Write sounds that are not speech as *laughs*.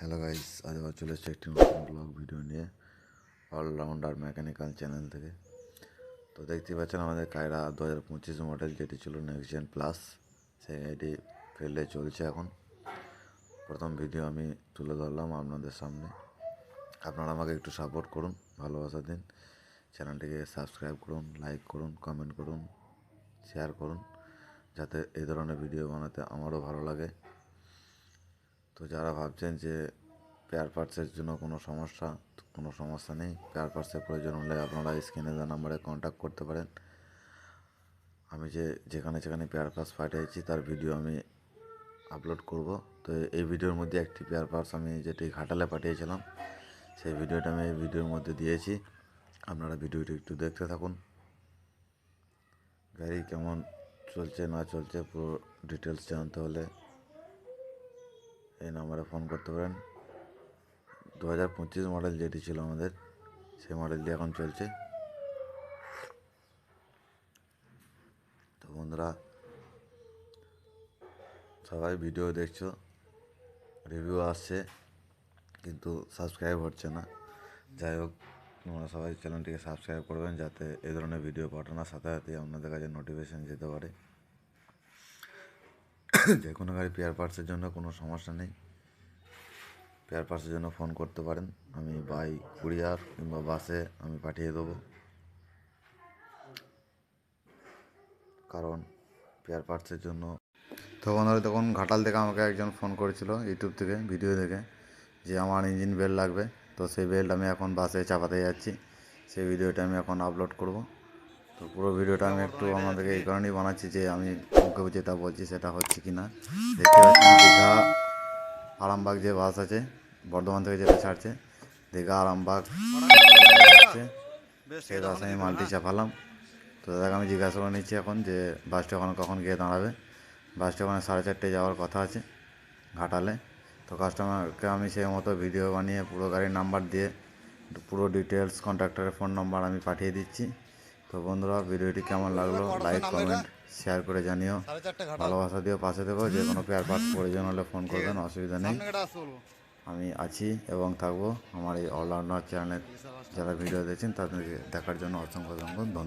Hello guys আজ আবার চলে এসেছে একটি নতুন ব্লগ ভিডিও নিয়ে অলরাউন্ডার মেকানিক্যাল চ্যানেল থেকে। তো দেখতে পাচ্ছেন আমাদের কায়রা দু হাজার পঁচিশ মডেল যেটি ছিল নেক্সট জেন প্লাস সেই গাড়িটি ফিল্ডে চলছে এখন। প্রথম ভিডিও আমি তুলে ধরলাম আপনাদের সামনে। আপনারা আমাকে একটু সাপোর্ট করুন, ভালোবাসা দিন। চ্যানেলটিকে সাবস্ক্রাইব করুন লাইক করুন কমেন্ট করুন শেয়ার করুন, যাতে এই ধরনের ভিডিও বানাতে আমারও ভালো লাগে। তো যারা ভাবছেন যে পেয়ার পার্টসের জন্য কোনো সমস্যা কোনো সমস্যা নেই। পেয়ার পার্টসের প্রয়োজন হলে আপনারা স্ক্রিনে দেওয়া নাম্বারে কন্ট্যাক্ট করতে পারেন। আমি যে যেখানে যেখানে পেয়ার পার্টস পাঠিয়েছি, তার ভিডিও আমি আপলোড করব। তো এই ভিডিওর মধ্যে একটি পেয়ার পার্টস আমি যেটি ঘাটালে পাঠিয়েছিলাম, সেই ভিডিওটা আমি এই ভিডিওর মধ্যে দিয়েছি। আপনারা ভিডিওটি একটু দেখতে থাকুন। গাড়ি কেমন চলছে, না চলছে, পুরো ডিটেলস জানতে হলে এই নাম্বারে ফোন করতে পারেন। দু হাজার পঁচিশ মডেল যেটি ছিল আমাদের, সেই মডেলটি এখন চলছে। তো বন্ধুরা, সবাই ভিডিও দেখছ রিভিউ আসছে, কিন্তু সাবস্ক্রাইব হচ্ছে না। যাই হোক, তোমরা সবাই চ্যানেলটিকে সাবস্ক্রাইব করবেন, যাতে এই ধরনের ভিডিও পাঠানোর সাথে সাথে আপনাদের কাছে নোটিফিকেশান যেতে পারে। *laughs* যে কোনো গাড়ি পেয়ার পার্টসের জন্য কোনো সমস্যা নেই। পেয়ার পার্টসের জন্য ফোন করতে পারেন। আমি বাই কুরিয়ার কিংবা বাসে আমি পাঠিয়ে দেবো। কারণ পেয়ার পার্টসের জন্য তখন বন্ধুরা তখন ঘাটাল থেকে আমাকে একজন ফোন করেছিল ইউটিউব থেকে ভিডিও দেখে, যে আমার ইঞ্জিন বেল্ট লাগবে। তো সেই বেল্ট আমি এখন বাসে চাপাতে যাচ্ছি। সেই ভিডিওটা আমি এখন আপলোড করব। তো পুরো ভিডিওটা আমি একটু আমাদেরকে এই কারণেই বানাচ্ছি যে আমি মুখে যেটা বলছি সেটা হচ্ছে কি না। দেখতে পাচ্ছি দীঘা, আরামবাগ যে বাস আছে, বর্ধমান থেকে যেটা ছাড়ছে, দীঘা, আরামবাগ সেই বাসে আমি মালটি চাপালাম। তো দাদাকে আমি জিজ্ঞাসা করে নিচ্ছি এখন যে বাসটা ওখানে কখন গিয়ে দাঁড়াবে। বাসটা ওখানে সাড়ে চারটে যাওয়ার কথা আছে ঘাটালে। তো কাস্টমারকে আমি সেই মতো ভিডিও বানিয়ে পুরো গাড়ির নাম্বার দিয়ে পুরো ডিটেলস কন্ট্রাক্টরের ফোন নাম্বার আমি পাঠিয়ে দিচ্ছি। তো বন্ধুরা ভিডিওটি কেমন লাগল লাইক কমেন্ট শেয়ার করে জানিও। ভালোবাসা দিয়ে পাশে দেবো যে কোনো পেয়ার পার্টস প্রয়োজন হলে ফোন করবেন অসুবিধা নেই। আমি আছি এবং থাকব আমার এই অলরাউন্ডার চ্যানেলের যারা ভিডিও দেখছেন তাদেরকে দেখার জন্য অসংখ্য অসংখ্য ধন্যবাদ।